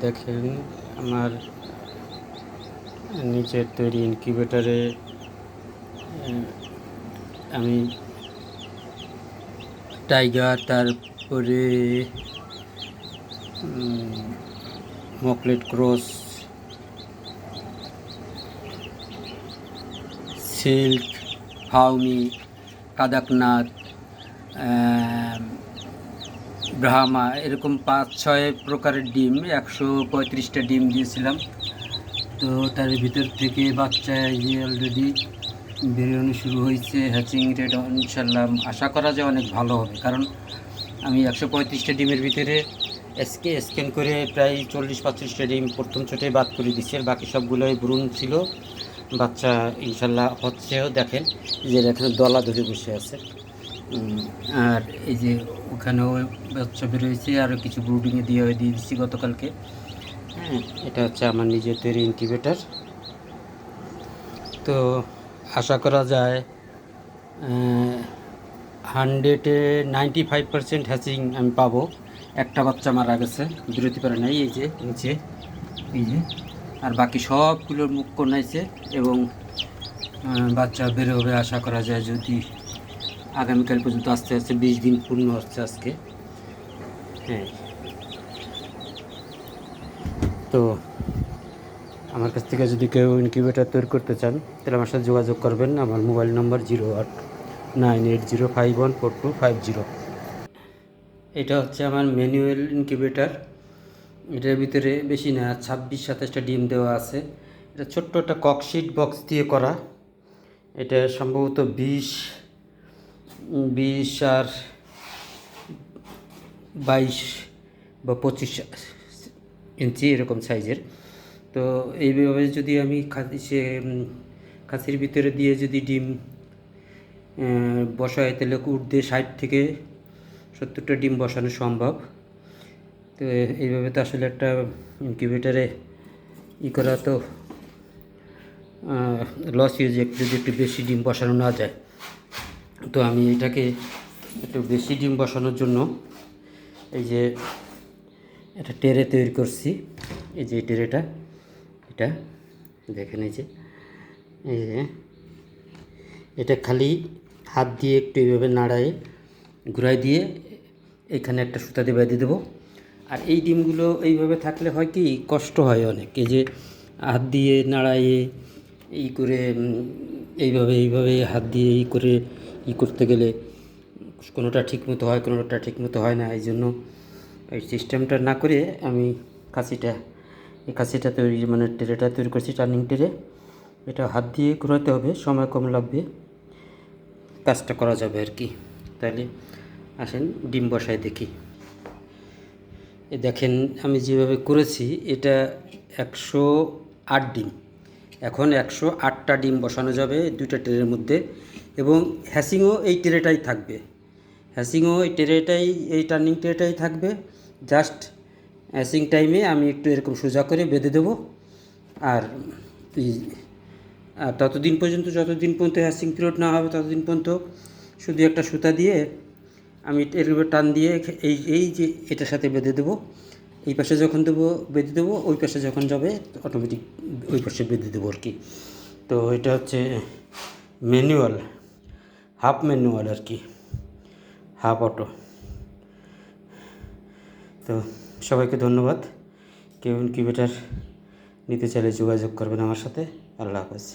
দেখেন আমার নিজের তৈরি ইনকিউবেটারে আমি টাইগার তারপরে মকলেট cross silk Fayoumi Kadaknath Brahma, এরকম পাঁচ, ছয় প্রকারের ডিম, একশো পঁয়ত্রিশটা ডিম দিয়েছিলাম। তো তার ভিতর থেকে বাচ্চা ইয়ে অলরেডি বেরোনো শুরু হয়েছে হ্যাচিং রেট ইনশাল্লাহ আশা করা যায় অনেক ভালো হবে। কারণ আমি একশো পঁয়ত্রিশটা ডিমের ভিতরে এসকে স্ক্যান করে প্রায় চল্লিশ, পঁয়ত্রিশটা ডিম প্রথম ছোটে বাদ করে দিচ্ছি আর বাকি সবগুলোই ভ্রূণ ছিল। বাচ্চা ইনশাল্লাহ হচ্ছেও, দেখেন যে এখানে দলা ধরে বসে আছে। আর এই যে ওখানেও বাচ্চা বেরোয়েছে আরও কিছু ব্রুডিংয়ে দিয়ে দিয়ে দিচ্ছি গতকালকে। হ্যাঁ এটা হচ্ছে আমার নিজের তৈরি ইনকিউবেটার তো আশা করা যায় হান্ড্রেডে নাইনটি ফাইভ পার্সেন্ট হ্যাচিং আমি পাবো। একটা বাচ্চা মারা গেছে, বিরতি পারে নাই, এই যে নিচে, এই যে। আর বাকি সবগুলোর মুখ কনাইছে এবং বাচ্চা বেরোবে আশা করা যায় যদি আগামীকাল পর্যন্ত আস্তে আস্তে বিশ দিন পূর্ণ হচ্ছে আজকে। হ্যাঁ। তো আমার কাছ থেকে যদি কেউ ইনকিউবেটার তৈরি করতে চান, তাহলে আমার সাথে যোগাযোগ করবেন। আমার মোবাইল নম্বর জিরো আট nine eight zero five one four two five zero. এটা হচ্ছে আমার ম্যানুয়াল ইনকিউবেটার এটার ভিতরে বেশি না, ছাব্বিশ সাতাশটা ডিম দেওয়া আছে। এটা ছোট্ট একটা ককশিট বক্স দিয়ে করা। এটা সম্ভবত বিশ বিশ আর বাইশ বা পঁচিশ ইঞ্চি এরকম সাইজের। তো এইভাবে যদি আমি খাসি, সে খাসির ভিতরে দিয়ে যদি ডিম বসাই, তাহলে উর্ধে ষাট থেকে সত্তরটা ডিম বসানো সম্ভব। তো এইভাবে তো আসলে একটা ইনকিউবেটারে ই করা তো লস ইউজ যদি একটু বেশি ডিম বসানো না যায়। তো আমি এটাকে একটু বেশি ডিম বসানোর জন্য এই যে একটা টেরে তৈরি করছি, এই যে টেরেটা, এটা দেখেন এই যে এই যে, এটা খালি হাত দিয়ে একটু এইভাবে নাড়ায় ঘুরাই দিয়ে এখানে একটা সুতা দিয়ে বেঁধে দেবো। আর এই ডিমগুলো এইভাবে থাকলে হয় কি, কষ্ট হয় অনেক। এই যে হাত দিয়ে নাড়াইয়ে এই করে এইভাবে এইভাবে হাত দিয়ে এই করে ই করতে গেলে কোনোটা ঠিক মতো হয়, কোনোটা ঠিক মতো হয় না এই জন্য এই সিস্টেমটা না করে আমি কাশিটা এই কাশিটা তৈরি মানে টেরেটা তৈরি করছি টার্নিং টেরে এটা হাত দিয়ে ঘোরাতে হবে, সময় কম লাগবে, কাজটা করা যাবে আর কি। তাহলে আসেন, ডিম বসায় দেখি। দেখেন, আমি যেভাবে করেছি, এটা একশো আট ডিম। এখন একশো আটটা ডিম বসানো যাবে দুইটা ট্রেনের মধ্যে এবং হ্যাসিংও এই ট্রেটাই থাকবে। হ্যাসিংও এই ট্রেটাই, এই টার্নিং ট্রেটাই থাকবে। জাস্ট হ্যাসিং টাইমে আমি একটু এরকম সোজা করে বেঁধে দেবো। আর আর ততদিন পর্যন্ত, যতদিন পর্যন্ত হ্যাসিং পিরিয়ড না হবে, ততদিন পর্যন্ত শুধু একটা সুতা দিয়ে আমি এর টান দিয়ে এই এই যে এটার সাথে বেঁধে দেবো। এই পাশে যখন দেবো, বেঁধে দেবো, ওই পাশে যখন যাবে অটোমেটিক ওই পাশে বেঁধে দেবো আর কি। তো এটা হচ্ছে ম্যানুয়াল হাফ ম্যানুয়াল আর কি হাফ অটো তো সবাইকে ধন্যবাদ। কেউ ইনকিউবেটার নিতে চাইলে যোগাযোগ করবেন আমার সাথে। আল্লাহ হাফেজ।